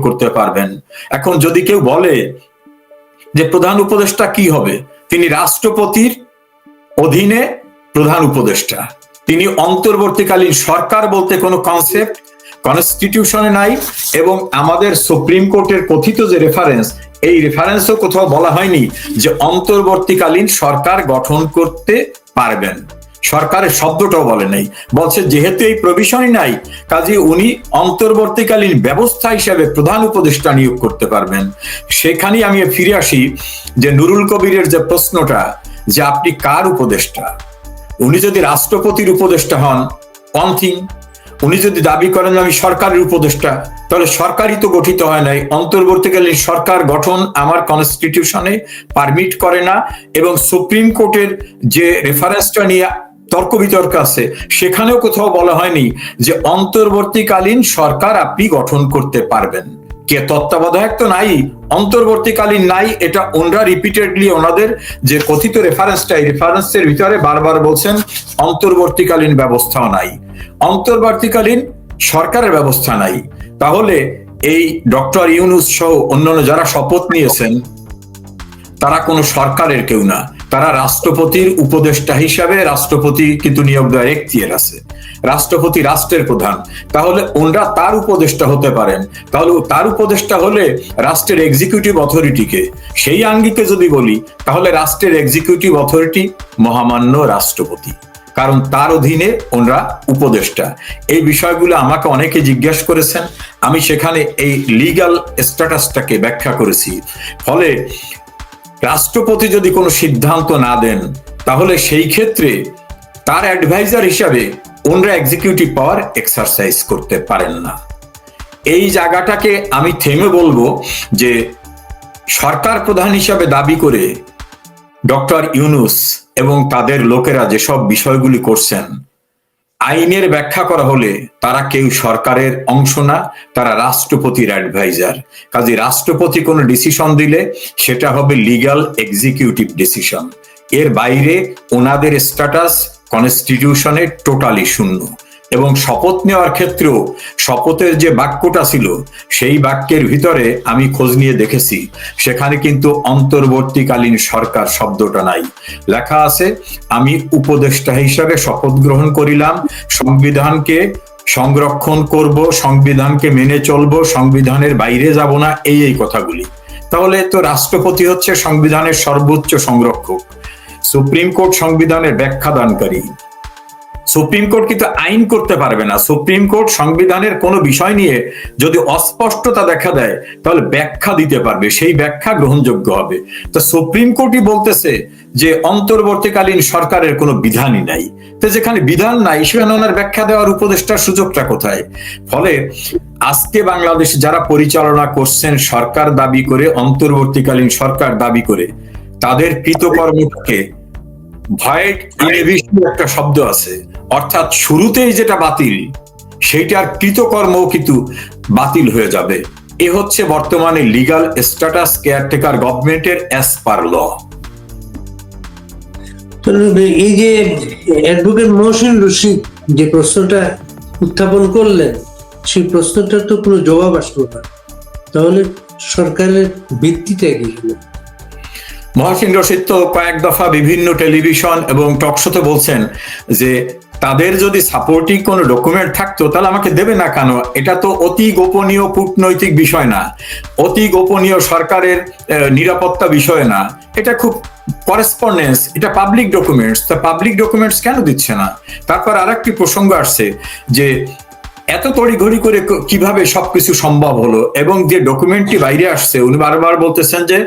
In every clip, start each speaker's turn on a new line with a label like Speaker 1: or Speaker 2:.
Speaker 1: করতে পারবেন। এখন যদি কেউ বলে যে প্রধান উপদেষ্টা কি হবে? তিনি রাষ্ট্রপতির অধীনে প্রধান উপদেষ্টা। তিনি অন্তর্বর্তীকালীন সরকার বলতে কোনো কনসেপ্ট কনস্টিটিউশনে নাই এবং আমাদের সুপ্রিম কোর্টের কথিত যে রেফারেন্স এই রেফারেন্সও কোথাও বলা হয়নি যে অন্তর্বর্তীকালীন সরকার গঠন করতে পারবেন। সরকারের শব্দটাও বলে নাই। বলছে, যেহেতু এই প্রভিশনই নাই, কাজে উনি অন্তর্বর্তীকালীন ব্যবস্থা হিসাবে প্রধান উপদেষ্টা নিয়োগ করতে পারবেন। সেখানেই আমি ফিরে আসি যে নুরুল কবিরের যে প্রশ্নটা, যে আপনি কার উপদেষ্টা? উনি যদি রাষ্ট্রপতির উপদেষ্টা হন ওয়ান উনি যদি দাবি করেন আমি সরকারের উপদেষ্টা, তাহলে সরকারই তো গঠিত হয় নাই। অন্তর্বর্তীকালীন সরকার গঠন আমার কনস্টিটিউশনে পারমিট করে না এবং সুপ্রিম কোর্টের যে রেফারেন্সটা নিয়ে তর্ক বিতর্ক আছে। সেখানেও কোথাও বলা হয়নি যে অন্তর্বর্তীকালীন সরকার আপনি গঠন করতে পারবেন। কে তত্ত্বাবধায়ক তো নাই, অন্তর্বর্তীকালীন নাই, এটা ওনরা রিপিটেডলি ওনাদের যে কথিত রেফারেন্সটা এই রেফারেন্সের ভিতরে বারবার বলছেন, অন্তর্বর্তীকালীন ব্যবস্থাও নাই। অন্তর্বর্তীকালীন সরকারের ব্যবস্থা নাই। তাহলে এই ডক্টর ইউনুস সহ অন্যান্য যারা শপথ নিয়েছেন, তারা কোনো সরকারের কেউ না। তারা রাষ্ট্রপতির উপদেষ্টা হিসাবে রাষ্ট্রপতি কিন্তু নিয়োগ দেওয়ার এখতিয়ার আছে। রাষ্ট্রপতি রাষ্ট্রের প্রধান। তাহলে ওনরা তার উপদেষ্টা হতে পারেন। তাহলে তার উপদেষ্টা হলে রাষ্ট্রের এক্সিকিউটিভ অথরিটিকে সেই আঙ্গিকে যদি বলি, তাহলে রাষ্ট্রের এক্সিকিউটিভ অথরিটি মহামান্য রাষ্ট্রপতি। কারণ তার অধীনে ওনরা উপদেষ্টা। এই বিষয়গুলো আমাকে অনেকে জিজ্ঞাসা করেছেন। আমি সেখানে এই লিগাল স্ট্যাটাসটাকে ব্যাখ্যা করেছি। ফলে রাষ্ট্রপতি যদি কোনো সিদ্ধান্ত না দেন, তাহলে সেই ক্ষেত্রে তার অ্যাডভাইজার হিসাবে ওনরা এক্সিকিউটিভ পাওয়ার এক্সারসাইজ করতে পারেন না। এই জায়গাটাকে আমি থেমে বলব যে সরকার প্রধান হিসাবে দাবি করে ডক্টর ইউনুস এবং তাদের লোকেরা যেসব বিষয়গুলি করছেন আইনের ব্যাখ্যা করা হলে তারা কেউ সরকারের অংশ না, তারা রাষ্ট্রপতির অ্যাডভাইজার কাজে রাষ্ট্রপতি কোনো ডিসিশন দিলে সেটা হবে লিগাল এক্সিকিউটিভ ডিসিশন এর বাইরে ওনাদের স্ট্যাটাস কনস্টিটিউশনে টোটালি শূন্য। এবং শপথ নেওয়ার ক্ষেত্রেও শপথের যে বাক্যটা ছিল, সেই বাক্যের ভিতরে আমি খোঁজ নিয়ে দেখেছি। সেখানে কিন্তু অন্তর্বর্তীকালীন সরকার শব্দটা নাই। লেখা আছে, আমি উপদেষ্টা হিসাবে শপথ গ্রহণ করিলাম। সংবিধানকে সংরক্ষণ করব, সংবিধানকে মেনে চলবো, সংবিধানের বাইরে যাব না। এই এই কথাগুলি। তাহলে তো রাষ্ট্রপতি হচ্ছে সংবিধানের সর্বোচ্চ সংরক্ষক। সুপ্রিম কোর্ট সংবিধানের ব্যাখ্যা দানকারী। সুপ্রিম কোর্ট কিন্তু আইন করতে পারবে না। সুপ্রিম কোর্ট সংবিধানের কোনো বিষয় নিয়ে যদি অস্পষ্টতা দেখা দেয়, তাহলে ব্যাখ্যা দিতে পারবে। সেই ব্যাখ্যা গ্রহণযোগ্য হবে। তো সুপ্রিম কোর্টই বলতেছে যে অন্তর্বর্তীকালীন সরকারের কোনো বিধানই নাই। তো যেখানে বিধান নাই, সেখানে ওনার ব্যাখ্যা দেওয়ার উপদেষ্টার সুযোগটা কোথায়? ফলে আজকে বাংলাদেশ যারা পরিচালনা করছেন, সরকার দাবি করে, অন্তর্বর্তীকালীন সরকার দাবি করে, তাদের কৃতকর্মকে একটা শব্দ আছে। অর্থাৎ শুরুতেই যেটা বাতিল, সেইটার কৃতকর্ম কিন্তু বাতিল হয়ে যাবে। এ হচ্ছে বর্তমানে লিগাল স্ট্যাটাস কেয়ারটেকার গভর্নমেন্টের অ্যাজ পার ল
Speaker 2: এই যে অ্যাডভোকেট মহসিন রশিদ যে প্রশ্নটা উত্থাপন করলেন, সেই প্রশ্নটার তো কোনো জবাব আসলো না। তাহলে সরকারের ভিত্তিটা কি?
Speaker 1: মহাসিন রশিদ তো কয়েক দফা বিভিন্ন টেলিভিশন এবং টকশোতে বলছেন যে, তাদের যদি সাপোর্টিং কোনো ডকুমেন্ট থাকতো, তাহলে আমাকে দেবে না কেন? এটা তো অতি গোপনীয় কূটনৈতিক বিষয় না। অতি গোপনীয় সরকারের নিরাপত্তা বিষয় না। এটা খুব করেসপন্ডেন্স এটা পাবলিক ডকুমেন্টস তা পাবলিক ডকুমেন্টস কেন দিচ্ছে না? তারপর আর একটি প্রসঙ্গ আসছে যে এত তড়িঘড়ি করে কীভাবে সবকিছু সম্ভব হলো? এবং যে ডকুমেন্টটি বাইরে আসছে, উনি বারবার বলতেছেন যে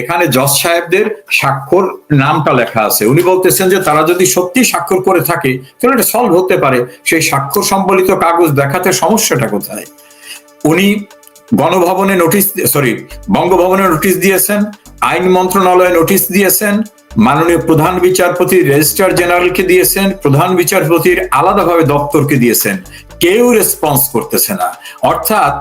Speaker 1: এখানে জজ সাহেবদের স্বাক্ষর নামটা লেখা আছে। উনি বলতেছেন যে তারা যদি সত্যি স্বাক্ষর করে থাকে, তাহলে এটা সলভ হতে পারে। সেই স্বাক্ষর সম্বলিত কাগজ দেখাতে সমস্যাটা কোথায়? উনি গণভবনে নোটিশ সরি বঙ্গভবনে নোটিশ দিয়েছেন, আইন মন্ত্রণালয়ে নোটিশ দিয়েছেন মাননীয় প্রধান বিচারপতি রেজিস্ট্রার জেনারেলকে দিয়েছেন, প্রধান বিচারপতির আলাদাভাবে দপ্তরকে দিয়েছেন। কেউ রেসপন্স করতেছে না। অর্থাৎ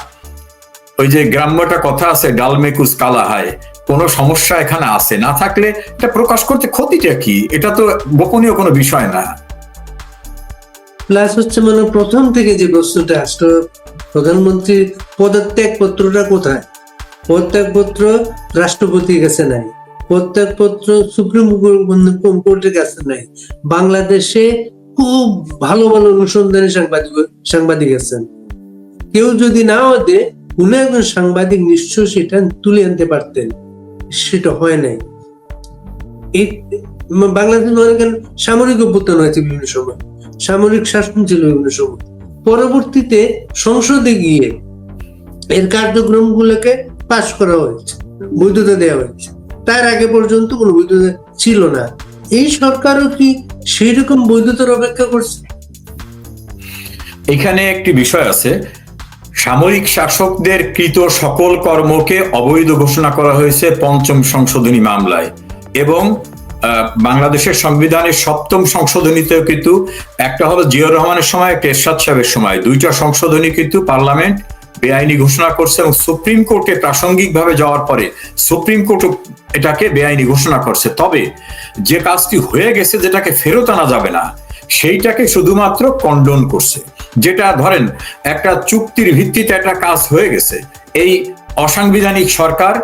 Speaker 1: ওই যে গ্রাম্যটা কথা আছে ডালমেকুস কালা হয়, কোনো সমস্যা এখানে আছে। না থাকলে এটা প্রকাশ করতে ক্ষতিটা কি? এটা তো গোপনীয় কোনো বিষয় না।
Speaker 2: প্লাস হচ্ছে মানে প্রথম থেকে যে প্রশ্নটা আসলো, প্রধানমন্ত্রীর পদত্যাগ পত্রটা কোথায়? পদত্যাগ পত্র রাষ্ট্রপতির কাছে নাই। পদত্যাগ পত্র সুপ্রিম কোর্টের কাছে নাই। বাংলাদেশে খুব ভালো ভালো অনুসন্ধানী সাংবাদিক সাংবাদিক আছেন। কেউ যদি না হতে কোনো একজন সাংবাদিক, নিশ্চয় সেটা তুলে আনতে পারতেন। সেটা হয় নাই। এই বাংলাদেশ মনে করেন সামরিক অভ্যুত্থান হয়েছে বিভিন্ন সময়। সামরিক শাসন ছিল বিভিন্ন সময়। পরবর্তীতে সংসদে গিয়ে এর কার্যক্রম গুলোকে পাশ করা হয়েছে, বৈধতা দেওয়া হয়েছে। তার আগে পর্যন্ত কোনো বৈধতা ছিল না। এই সরকারও কি সেই রকম বৈধতার অপেক্ষা করছে?
Speaker 1: এখানে একটি বিষয় আছে। সামরিক শাসকদের কৃত সকল কর্মকে অবৈধ ঘোষণা করা হয়েছে পঞ্চম সংশোধনী মামলায় এবং বাংলাদেশের সংবিধানের সপ্তম সংশোধনীতেও কিন্তু একটা হলো জিয়াউর রহমানের সময়, একটা এরশাদ সাহেবের সময়। দুইটা সংশোধনী কিন্তু পার্লামেন্ট বেআইনি ঘোষণা করছে এবং সুপ্রিম কোর্টে প্রাসঙ্গিকভাবে যাওয়ার পরে সুপ্রিম কোর্ট এটাকে বেআইনি ঘোষণা করছে। তবে যে কাজটি হয়ে গেছে যেটাকে ফেরত আনা যাবে না, সেইটাকে শুধুমাত্র কন্ডন করছে। যেটা ধরেন একটা চুক্তির ভিত্তিতে একটা কাজ হয়ে গেছে। এই অসাংবিধানিক সরকার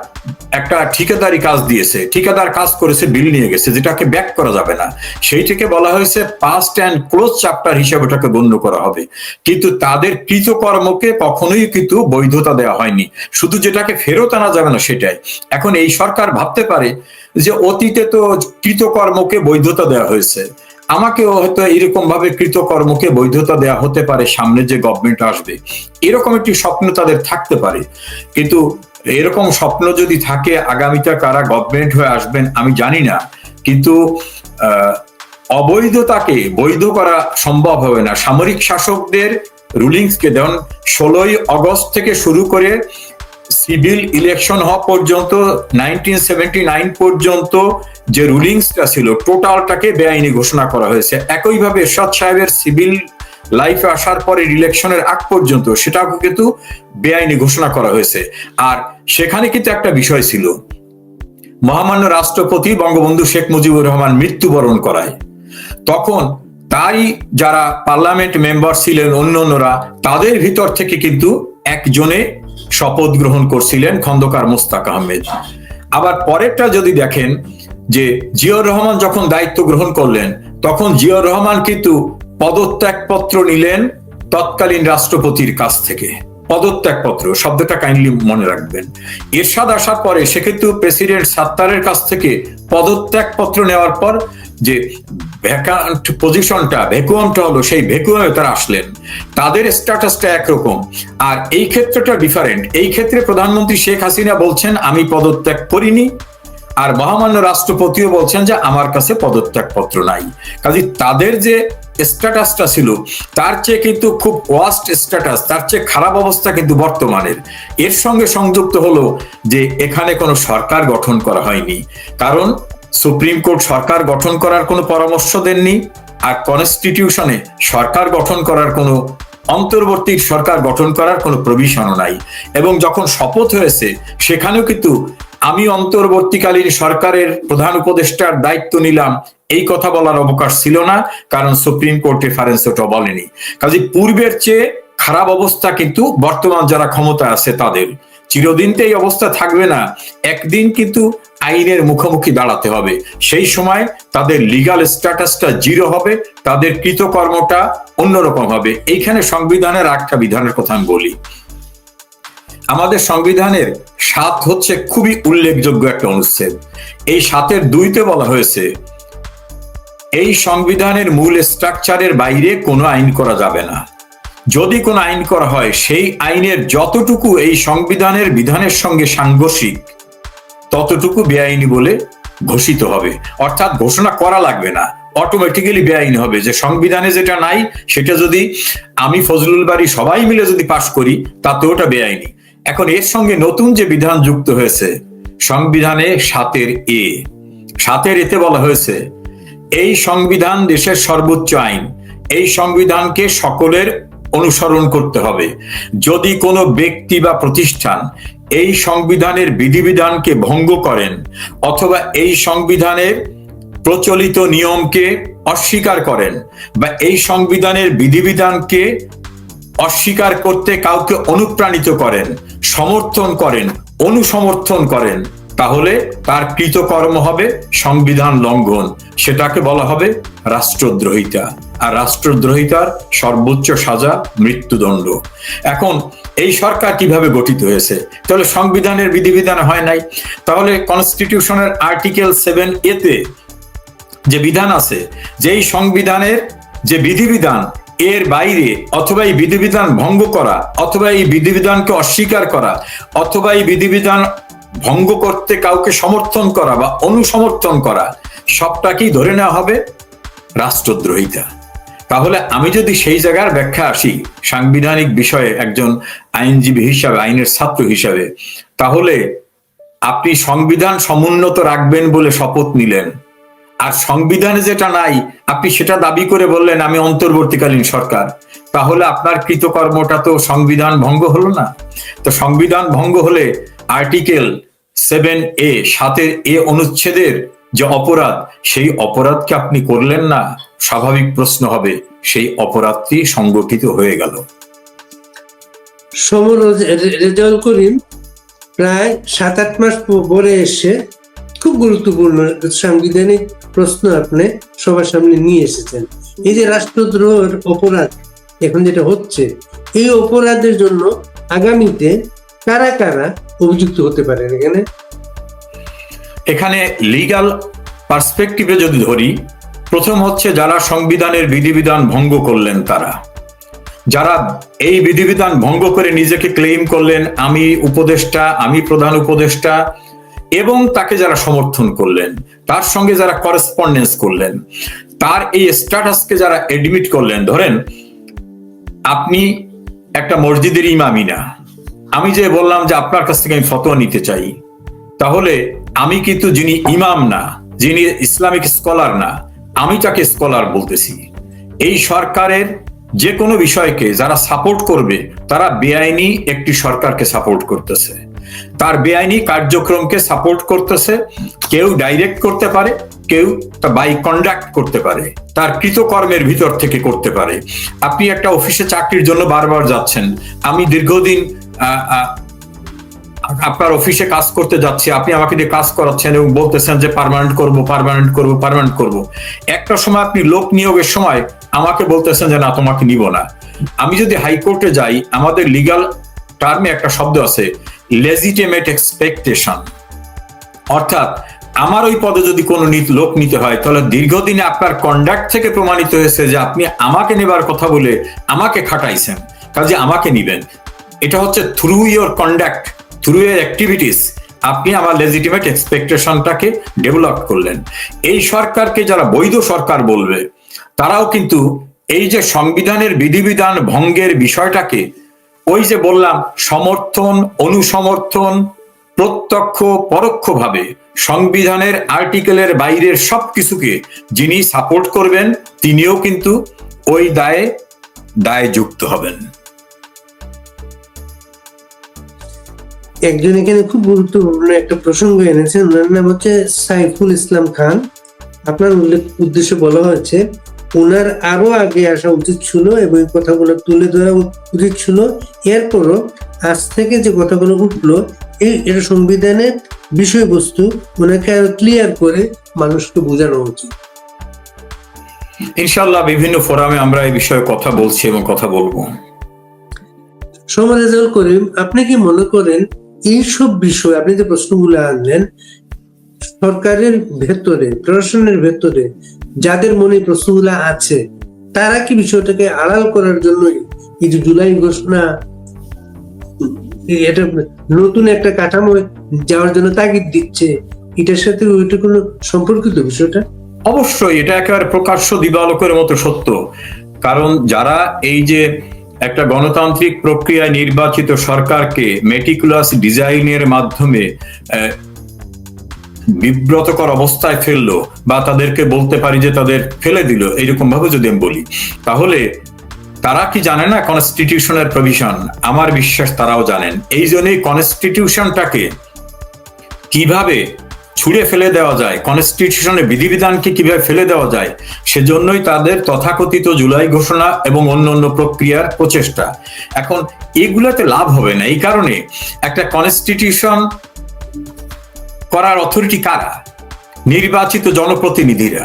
Speaker 1: একটা ঠিকাদারি কাজ দিয়েছে, ঠিকাদার কাজ করেছে, বিল নিয়ে গেছে, যেটাকে ব্যাক করা যাবে না। সেইটাকে বলা হয়েছে পাস্ট অ্যান্ড ক্লোজ চ্যাপ্টার হিসেবে ওটাকে গণ্য করা হবে। কিন্তু তাদের কৃতকর্মকে কখনোই কিন্তু বৈধতা দেওয়া হয়নি। শুধু যেটাকে ফেরত আনা যাবে না সেটাই। এখন এই সরকার ভাবতে পারে যে অতীতে তো কৃতকর্মকে বৈধতা দেওয়া হয়েছে। আমাকেও হয়তো এরকম ভাবে কৃতকর্মকে বৈধতা দেওয়া হতে পারে সামনে যে গভর্নমেন্ট আসবে। এরকম একটি স্বপ্ন তাদের থাকতে পারে। কিন্তু এরকম স্বপ্ন যদি থাকে, আগামীতে কারা গভর্নমেন্ট হয়ে আসবেন আমি জানি না। কিন্তু অবৈধতাকে বৈধ করা সম্ভব হবে না। সামরিক শাসকদের রুলিংসকে যেমন ষোলোই অগস্ট থেকে শুরু করে সিভিল ইলেকশন হওয়া পর্যন্ত নাইনটিন সেভেন্টি নাইন পর্যন্ত যে রুলিংসটা ছিল, টোটালটাকে বেআইনি ঘোষণা করা হয়েছে। একইভাবে এরশাদ সাহেবের সিভিল লাইফে আসার পরে ইলেকশনের আগ পর্যন্ত সেটাও কিন্তু বেআইনি ঘোষণা করা হয়েছে। আর সেখানে কিন্তু একটা বিষয় ছিল, মহামান্য রাষ্ট্রপতি বঙ্গবন্ধু শেখ মুজিবুর রহমান মৃত্যুবরণ করায়। তখন তাই যারা পার্লামেন্ট মেম্বার ছিলেন অন্য অন্যরা তাদের ভিতর থেকে কিন্তু একজনে শপথ গ্রহণ করছিলেন খন্দকার মোস্তাক আহমেদ। আবার পরেরটা যদি দেখেন যে জিয়র রহমান যখন দায়িত্ব গ্রহণ করলেন, তখন জিয়র রহমান কিন্তু পদত্যাগপত্র নিলেন তৎকালীন রাষ্ট্রপতির কাছ থেকে। পদত্যাগপত্র, শব্দটা কাইন্ডলি মনে রাখবেন। এরশাদ আসার পরে সে কিন্তু প্রেসিডেন্ট সাত্তারের কাছ থেকে পদত্যাগপত্র নেওয়ার পর যে ভ্যাকান্ট পজিশনটা ভ্যাকুয়ামটা হলো, সেই ভ্যাকুয়ামে তারা আসলেন। তাদের স্ট্যাটাসটা একরকম। আর এই ক্ষেত্রটা ডিফারেন্ট এই ক্ষেত্রে প্রধানমন্ত্রী শেখ হাসিনা বলছেন, আমি পদত্যাগ করিনি। আর মহামান্য রাষ্ট্রপতিও বলছেন যে আমার কাছে পদত্যাগপত্র নাই। কাজে তাদের যে স্ট্যাটাসটা ছিল, তার চেয়ে কিন্তু খুব ওয়াস্ট স্ট্যাটাস, তার চেয়ে খারাপ অবস্থা কিন্তু বর্তমানের। এর সঙ্গে সংযুক্ত হলো যে এখানে কোনো সরকার গঠন করা হয়নি। কারণ সুপ্রিম কোর্ট সরকার গঠন করার কোনো পরামর্শ দেননি, আর কনস্টিটিউশনে সরকার গঠন করার কোনো অন্তর্বর্তী সরকার গঠন করার কোনো প্রভিশনও নাই। এবং যখন শপথ হয়েছে, সেখানেও কিন্তু আমি অন্তর্বর্তীকালীন সরকারের প্রধান উপদেষ্টার দায়িত্ব নিলাম। এই কথা বলার অবকাশ ছিল না, কারণ সুপ্রিম কোর্ট রেফারেন্স ওটা বলেনি। কাজে পূর্বের চেয়ে খারাপ অবস্থা কিন্তু বর্তমান যারা ক্ষমতা আছে তাদের। চিরদিন তো এই অবস্থা থাকবে না। একদিন কিন্তু আইনের মুখোমুখি দাঁড়াতে হবে। সেই সময় তাদের লিগাল স্ট্যাটাসটা জিরো হবে, তাদের কৃতকর্মটা অন্যরকম হবে। এইখানে সংবিধানের একটা বিধানের কথা আমি বলি। আমাদের সংবিধানের সাত হচ্ছে খুবই উল্লেখযোগ্য একটা অনুচ্ছেদ। এই সাতের দুইতে বলা হয়েছে, এই সংবিধানের মূল স্ট্রাকচারের বাইরে কোনো আইন করা যাবে না। যদি কোনো আইন করা হয়, সেই আইনের যতটুকু এই সংবিধানের বিধানের সঙ্গে সাংঘর্ষিক, ততটুকু বেআইনি বলে ঘোষিত হবে। অর্থাৎ ঘোষণা করা লাগবে না। অটোমেটিক্যালি বেআইনি হবে যে সংবিধানে যেটা নাই, সেটা যদি আমি ফজলুল বাড়ি সবাই মিলে যদি পাশ করি তাতে ওটা বেআইনি। এখন এর সঙ্গে নতুন যে বিধান যুক্ত হয়েছে, সংবিধানে সাতের এ। সাতের এতে বলা হয়েছে, এই সংবিধান দেশের সর্বোচ্চ আইন। এই সংবিধানকে সকলের অনুসরণ করতে হবে। যদি কোনো ব্যক্তি বা প্রতিষ্ঠান এই সংবিধানের বিধিবিধানকে ভঙ্গ করেন অথবা এই সংবিধানের প্রচলিত নিয়মকে অস্বীকার করেন বা এই সংবিধানের বিধিবিধানকে অস্বীকার করতে কাউকে অনুপ্রাণিত করেন, সমর্থন করেন, অনুসমর্থন করেন, তাহলে তার কৃতকর্ম হবে সংবিধান লঙ্ঘন। সেটাকে বলা হবে রাষ্ট্রদ্রোহিতা। আর রাষ্ট্রদ্রোহিতার সর্বোচ্চ সাজা মৃত্যুদণ্ড। এখন এই সরকার কীভাবে গঠিত হয়েছে? তাহলে সংবিধানের বিধিবিধান হয় নাই। তাহলে কনস্টিটিউশনের আর্টিকেল সেভেন এতে যে বিধান আছে, যেই সংবিধানের যে বিধিবিধান এর বাইরে অথবা এই বিধিবিধান ভঙ্গ করা, অথবা এই বিধিবিধানকে অস্বীকার করা, অথবা এই বিধিবিধান ভঙ্গ করতে কাউকে সমর্থন করা বা অনুসমর্থন করা, সবটাকেই ধরে নেওয়া হবে রাষ্ট্রদ্রোহিতা। তাহলে আমি যদি সেই জায়গার ব্যাখ্যা আসি, সাংবিধানিক বিষয়ে একজন আইনজীবী হিসাবে, আইনের ছাত্র হিসাবে, তাহলে আপনি সংবিধান সমুন্নত রাখবেন বলে শপথ নিলেন। আর সংবিধানে যেটা নাই, আপনি সেটা দাবি করে বললেন আমি অন্তর্বর্তীকালীন সরকার। তাহলে আপনার কৃতকর্মটা তো সংবিধান ভঙ্গ হলো না। তো সংবিধান ভঙ্গ হলে আর্টিকেল সেভেন এ, সাতের এ অনুচ্ছেদের যে অপরাধ, সেই অপরাধকে আপনি করলেন না, স্বাভাবিক প্রশ্ন হবে, সেই অপরাধটি সংগঠিত হয়ে গেল।
Speaker 2: করিম প্রায় সাত আট মাস পরে এসে খুব গুরুত্বপূর্ণ সাংবিধানিক প্রশ্ন আপনি সবার সামনে নিয়ে এসেছেন। এই যে রাষ্ট্রদ্রোহের অপরাধ, এখন যেটা হচ্ছে, এই অপরাধের জন্য আগামীতে কারা কারা অভিযুক্ত হতে পারেন এখানে?
Speaker 1: এখানে লিগ্যাল পার্সপেক্টিভে যদি ধরি, প্রথম হচ্ছে যারা সংবিধানের বিধিবিধান ভঙ্গ করলেন তারা। যারা এই বিধিবিধান ভঙ্গ করে নিজেকে ক্লেম করলেন, আমি উপদেষ্টা, আমি প্রধান উপদেষ্টা এবং তাকে যারা সমর্থন করলেন, তার সঙ্গে যারা করেসপন্ডেন্স করলেন, তার এই স্ট্যাটাসকে যারা এডমিট করলেন, ধরেন আপনি একটা মসজিদের ইমামি না। আমি যে বললাম যে আপনার কাছ থেকে আমি ফতোয়া নিতে চাই, তাহলে আমি কিন্তু যিনি ইমাম না, যিনি ইসলামিক স্কলার না, আমি তাকে স্কলার বলতেছি। এই সরকারের যে কোনো বিষয়কে যারা সাপোর্ট করবে, তারা বেআইনি একটি সরকারকে সাপোর্ট করতেছে। তার বেআইনি কার্যক্রমকে সাপোর্ট করতেছে, কেউ ডাইরেক্ট করতে পারে, কেউ তা বাই কন্ডাক্ট করতে পারে, তার কৃতকর্মের ভিতর থেকে করতে পারে। আপনি একটা অফিসে চাকরির জন্য বারবার যাচ্ছেন, আমি দীর্ঘদিন আপনার অফিসে কাজ করতে যাচ্ছি, আপনি আমাকে দিয়ে কাজ করাচ্ছেন এবং বলতেছেন যে পার্মানেন্ট করব পারমানেন্ট করব পার্মানেন্ট করব। একটা সময় আপনি লোক নিয়োগের সময় আমাকে বলতেছেন যে না, তোমাকে নিব না। আমি যদি হাইকোর্টে যাই, আমাদের লিগাল টার্মে একটা শব্দ আছে লেজিটিমেট এক্সপেকটেশন অর্থাৎ, আমার ওই পদে যদি কোনো লোক নিতে হয়, তাহলে দীর্ঘদিনে আপনার কন্ডাক্ট থেকে প্রমাণিত হয়েছে যে আপনি আমাকে নেবার কথা বলে আমাকে খাটাইছেন, কাজে আমাকে নিবেন। এটা হচ্ছে through your conduct through your activities আপনি আমার লেজিটিমেট এক্সপেকটেশনটাকে ডেভেলপ করলেন। এই সরকারকে যারা বৈধ সরকার বলবে, তারাও কিন্তু এই যে সংবিধানের বিধিবিধান ভঙ্গের বিষয়টাকে ওই যে বললাম, সমর্থন, অনুসমর্থন, প্রত্যক্ষ, পরোক্ষভাবে সংবিধানের আর্টিকেলের বাইরের সবকিছুকে যিনি সাপোর্ট করবেন, তিনিও কিন্তু ওই দায়ে দায়ে যুক্ত হবেন।
Speaker 2: একজন এখানে খুব গুরুত্বপূর্ণ একটা প্রসঙ্গ এনেছেন, ওনার নাম হচ্ছে সাইফুল ইসলাম খান। আপনার উল্লেখ, উদ্দেশ্যে বলা হয়েছে ওনার আরও আগে আসা উচিত ছিল এবং এই কথাগুলো তুলে ধরা উচিত ছিল। এরপরও আজ থেকে যে কথাগুলো উঠল এই এটা সংবিধানের বিষয়বস্তু ওনাকে আরও ক্লিয়ার করে মানুষকে বোঝানো উচিত।
Speaker 1: ইনশাল্লাহ বিভিন্ন ফোরামে আমরা এই বিষয়ে কথা বলছি এবং কথা বলব।
Speaker 2: সমারেজাল করিম আপনি কি মনে করেন এইসব বিষয় আপনি যে প্রশ্নগুলো আনলেন সরকারের ভেতরে প্রশাসনের ভেতরে যাদের মনে প্রশ্নগুলো আছে, তারা কি বিষয়টাকে আড়াল করার জন্যই এই যে জুলাই ঘোষণা, এটা নতুন একটা কাঠামো যাওয়ার জন্য তাগিদ দিচ্ছে, এটার সাথে ওইটা কোনো সম্পর্কিত বিষয়টা?
Speaker 1: অবশ্যই, এটা একেবারে প্রকাশ্য দিবালোকের মতো সত্য। কারণ যারা এই যে একটা গণতান্ত্রিক প্রক্রিয়ায় নির্বাচিত সরকারকে মেটিকুলাস ডিজাইনের মাধ্যমে বিব্রতকর অবস্থায় ফেলল বা তাদেরকে বলতে পারি যে তাদের ফেলে দিল এইরকম ভাবে যদি আমি বলি। তাহলে তারা কি জানে না কনস্টিটিউশনের প্রভিশন আমার বিশ্বাস তারাও জানেন। এই জন্যই কনস্টিটিউশনটাকে কীভাবে ছুঁড়ে ফেলে দেওয়া যায়? কনস্টিটিউশনের বিধিবিধানকে কীভাবে ফেলে দেওয়া যায়? সেজন্যই তাদের তথাকথিত জুলাই ঘোষণা এবং অন্য অন্য প্রক্রিয়ার প্রচেষ্টা। এখন এগুলাতে লাভ হবে না। এই কারণে একটা কনস্টিটিউশন করার অথরিটি কারা? নির্বাচিত জনপ্রতিনিধিরা।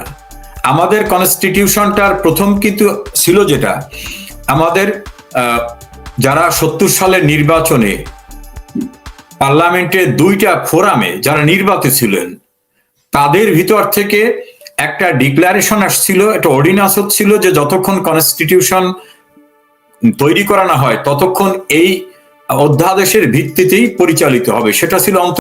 Speaker 1: আমাদের কনস্টিটিউশনটার প্রথম কিন্তু ছিল যেটা? আমাদের যারা সত্তর সালের নির্বাচনে পার্লামেন্টের দুইটা ফোরামে যারা নির্বাচিত ছিলেন, তাদের ভিতর থেকে একটা ডিক্লারেশন আসছিল, একটা অর্ডিন্যান্স হচ্ছিল যে যতক্ষণ কনস্টিটিউশন তৈরি করা না হয়, ততক্ষণ এই অধ্যাদেশের ভিত্তিতেই পরিচালিত হবে। সেটা ছিল